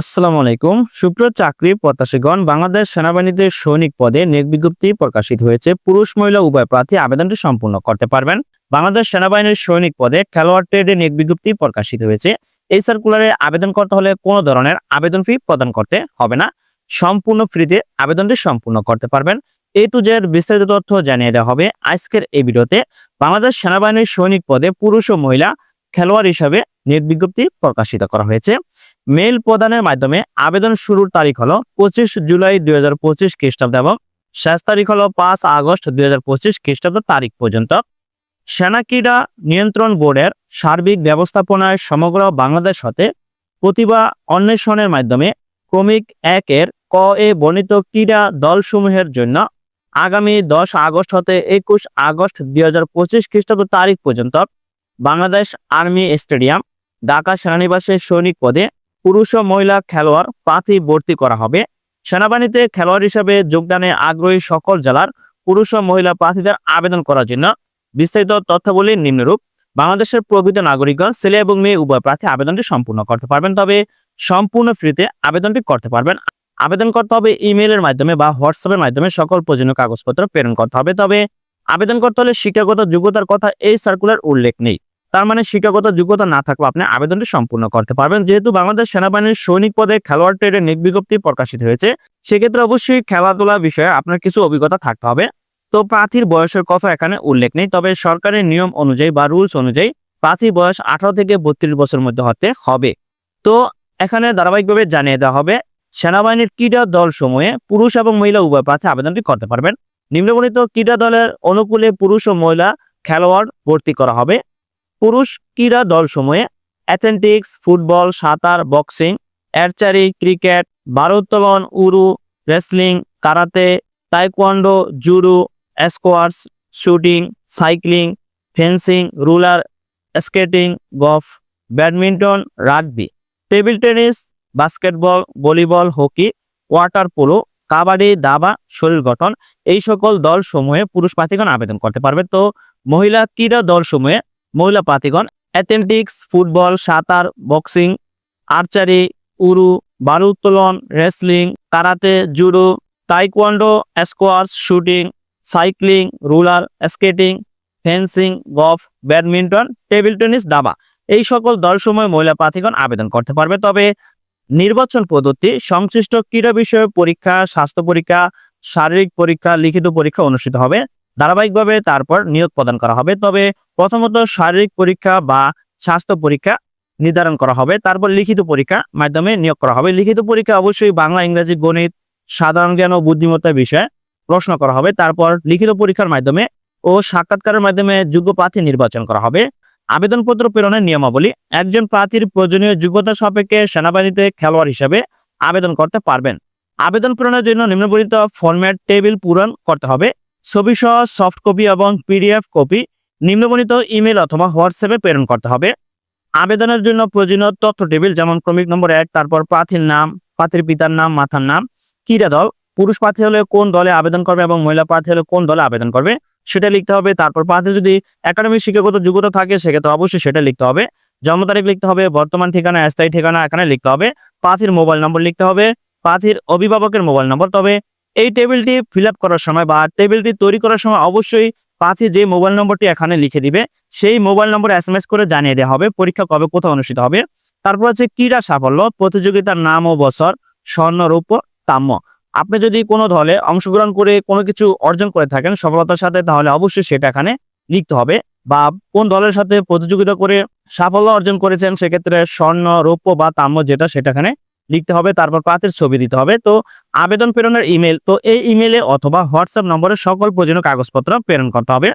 আসসালামু আলাইকুম। সুপ্রিয় চাকরি প্রত্যাশীগণ, বাংলাদেশ সেনাবাহিনীতে সৈনিক পদে নিয়োগ বিজ্ঞপ্তি প্রকাশিত হয়েছে। পুরুষ মহিলা উভয় প্রার্থী আবেদনটি সম্পূর্ণ করতে পারবেন। বাংলাদেশ সেনাবাহিনীর সৈনিক পদে খেলোয়াড় ট্রেডে নিয়োগ বিজ্ঞপ্তি প্রকাশিত হয়েছে। এই সার্কুলারে আবেদন করতে হলে কোনো ধরনের আবেদন ফি প্রদান করতে হবে না। সম্পূর্ণ ফ্রিতে আবেদনটি সম্পূর্ণ করতে পারবেন। এ টু জেড বিস্তারিত তথ্য জানিয়ে দেওয়া হবে আজকের এই ভিডিওতে। বাংলাদেশ সেনাবাহিনীর সৈনিক পদে পুরুষ ও মহিলা খেলোয়াড় হিসাবে নিয়োগ বিজ্ঞপ্তি প্রকাশিত করা হয়েছে। মেল প্রদানের মাধ্যমে আবেদন শুরুর তারিখ হলো পঁচিশ জুলাই দুই হাজার পঁচিশ খ্রিস্টাব্দ এবং শেষ তারিখ হলো পাঁচ আগস্ট দুই হাজার পঁচিশ খ্রিস্টাব্দ তারিখ পর্যন্ত। সেনা ক্রীড়া নিয়ন্ত্রণ বোর্ডের সার্বিক ব্যবস্থাপনায় সমগ্র বাংলাদেশ হতে প্রতিভা অন্বেষণের মাধ্যমে ক্রমিক একের ক এ বর্ণিত ক্রীড়া দলসমূহের জন্য আগামী দশ আগস্ট হতে একুশ আগস্ট দুই হাজার পঁচিশ খ্রিস্টাব্দ তারিখ পর্যন্ত বাংলাদেশ আর্মি স্টেডিয়াম ঢাকা সেনানিবাসের সৈনিক পদে পুরুষ ও মহিলা খেলোয়াড় প্রার্থী ভর্তি করা হবে। সেনাবাহিনীতে খেলোয়াড় হিসেবে যোগদানে আগ্রহী সকল জেলার পুরুষ ও মহিলা প্রার্থীদের আবেদন করার জন্য বিস্তারিত তথ্যাবলী নিম্নরূপ। বাংলাদেশের প্রকৃত নাগরিকগণ, ছেলে এবং মেয়ে, উভয় প্রার্থী আবেদনটি সম্পূর্ণ করতে পারবেন, তবে সম্পূর্ণ ফ্রিতে আবেদনটি করতে পারবেন। আবেদন করতে হবে ইমেলের মাধ্যমে বা হোয়াটসঅ্যাপের মাধ্যমে, সকল প্রয়োজনীয় কাগজপত্র প্রেরণ করতে হবে, তবে আবেদন করতে হলে শিক্ষাগত যোগ্যতার কথা এই সার্কুলার উল্লেখ নেই। তার মানে শিক্ষাগত যোগ্যতা না থাকলে আপনি আবেদনটি সম্পূর্ণ করতে পারবেন। যেহেতু বাংলাদেশ সেনাবাহিনীর সৈনিক পদে খেলোয়াড় ট্রেডের নিয়োগ বিজ্ঞপ্তি প্রকাশিত হয়েছে, সেক্ষেত্রে অবশ্যই খেলাধুলা বিষয়ে আপনার কিছু অভিজ্ঞতা থাকতে হবে। তো প্রার্থীর বয়সের কথা এখানে উল্লেখ নেই, তবে সরকারের নিয়ম অনুযায়ী বা রুলস অনুযায়ী প্রার্থীর বয়স আঠারো থেকে বত্রিশ বছর মধ্যে হতে হবে। তো এখানে ধারাবাহিকভাবে জানিয়ে দেওয়া হবে, সেনাবাহিনীর ক্রীড়া দল সমূহে পুরুষ এবং মহিলা উভয় প্রার্থী আবেদনটি করতে পারবেন। নিম্নবর্ণিত ক্রীড়া দলের অনুকূলে পুরুষ ও মহিলা খেলোয়াড় ভর্তি করা হবে। পুরুষ ক্রীড়া দলসমূহে অ্যাথলেটিক্স ফুটবল সাঁতার বক্সিং অ্যারচারি ক্রিকেট ভারোত্তোলন, উরু wrestling karate taekwondo judo squash shooting cycling fencing roller skating golf badminton rugby table tennis basketball volleyball hockey water polo kabaddi, দাবা, শরীর গঠন, এই সকল দলসমূহে পুরুষ প্রার্থীগণ আবেদন করতে পারবে। তো মহিলা ক্রীড়া দল সমূহে মহিলা প্রার্থীগণ অ্যাথলেটিক্স ফুটবল সাঁতার বক্সিং আর্চারি উরু বারুত্তোলন wrestling karate judo taekwondo squash shooting cycling roller skating fencing golf badminton table tennis দাবা এই সকল দলসমূহে মহিলা প্রার্থীগণ আবেদন করতে পারবে। তবে নির্বাচন পদ্ধতি, সংশ্লিষ্ট ক্রীড়া বিষয়ে পরীক্ষা, স্বাস্থ্য পরীক্ষা, শারীরিক পরীক্ষা, লিখিত পরীক্ষা অনুষ্ঠিত হবে। ধারাবাহিকভাবে তারপর নিয়োগ প্রদান করা হবে। তবে প্রথমত শারীরিক পরীক্ষা বা স্বাস্থ্য পরীক্ষা নির্ধারণ করা হবে। তারপর লিখিত পরীক্ষা মাধ্যমে নিয়োগ করা হবে। লিখিত পরীক্ষা অবশ্যই বাংলা, ইংরেজি, গণিত, সাধারণ জ্ঞান ও বুদ্ধিমত্তা বিষয়ে প্রশ্ন করা হবে। তারপর লিখিত পরীক্ষার মাধ্যমে ও সাক্ষাৎকারের মাধ্যমে যোগ্য প্রার্থী নির্বাচন করা হবে। আবেদনপত্র প্রেরণের নিয়মাবলী, একজন প্রার্থীর প্রয়োজনীয় যোগ্যতা সাপেক্ষে সেনাবাহিনীতে খেলোয়াড় হিসেবে আবেদন করতে পারবেন। আবেদন প্রেরণের জন্য নিম্নবর্ণিত ফরম্যাট টেবিল পূরণ করতে হবে। ছবি সহ সফট কপি এবং পিডিএফ কপি নিম্নবর্ণিত ইমেল অথবা হোয়াটসঅ্যাপে প্রেরণ করতে হবে। আবেদনের জন্য প্রয়োজনীয় তথ্য টেবিল যেমন ক্রমিক নম্বর এক, তারপর প্রার্থীর নাম প্রার্থীর পিতার নাম, মাথার নাম, ক্রীড়া দল, পুরুষ প্রার্থী হলে কোন দলে আবেদন করবে এবং মহিলা প্রার্থী হলে কোন দলে আবেদন করবে, সেটা লিখতে হবে। তারপর প্রার্থী যদি একাডেমিক শিক্ষাগত যোগ্যতা থাকে, সেক্ষেত্রে অবশ্যই সেটা লিখতে হবে। জন্ম তারিখ লিখতে হবে, বর্তমান ঠিকানা, স্থায়ী ঠিকানা এখানে লিখতে হবে। প্রার্থীর মোবাইল নম্বর লিখতে হবে। প্রার্থীর অভিভাবকের মোবাইল নম্বর তবে এই টেবিলটি ফিল করার সময় বা টেবিলটি তৈরি করার সময় অবশ্যই প্রার্থী যে মোবাইল নম্বরটি এখানে লিখে দিবে, সেই মোবাইল নম্বর এস করে জানিয়ে দেওয়া হবে, পরীক্ষা কবে কোথাও অনুষ্ঠিত হবে। তারপর আছে ক্রীড়া সাফল্য, প্রতিযোগিতার নাম ও বছর, স্বর্ণ, রৌপ্য, তাম্য। আপনি যদি কোনো দলে অংশগ্রহণ করে কোনো কিছু অর্জন করে থাকেন সফলতার সাথে, তাহলে অবশ্যই সেটা এখানে লিখতে হবে। বা কোন দলের সাথে প্রতিযোগিতা করে সাফল্য অর্জন করেছেন, সেক্ষেত্রে স্বর্ণ, রৌপ্য বা তাম্য যেটা, সেটা এখানে লিখতে হবে, তারপর প্রার্থীর ছবি দিতে হবে। তো আবেদন প্রেরণের ইমেল তো এই ইমেলে অথবা হোয়াটসঅ্যাপ নম্বরে সকল প্রয়োজনীয় কাগজপত্র প্রেরণ করতে হবে।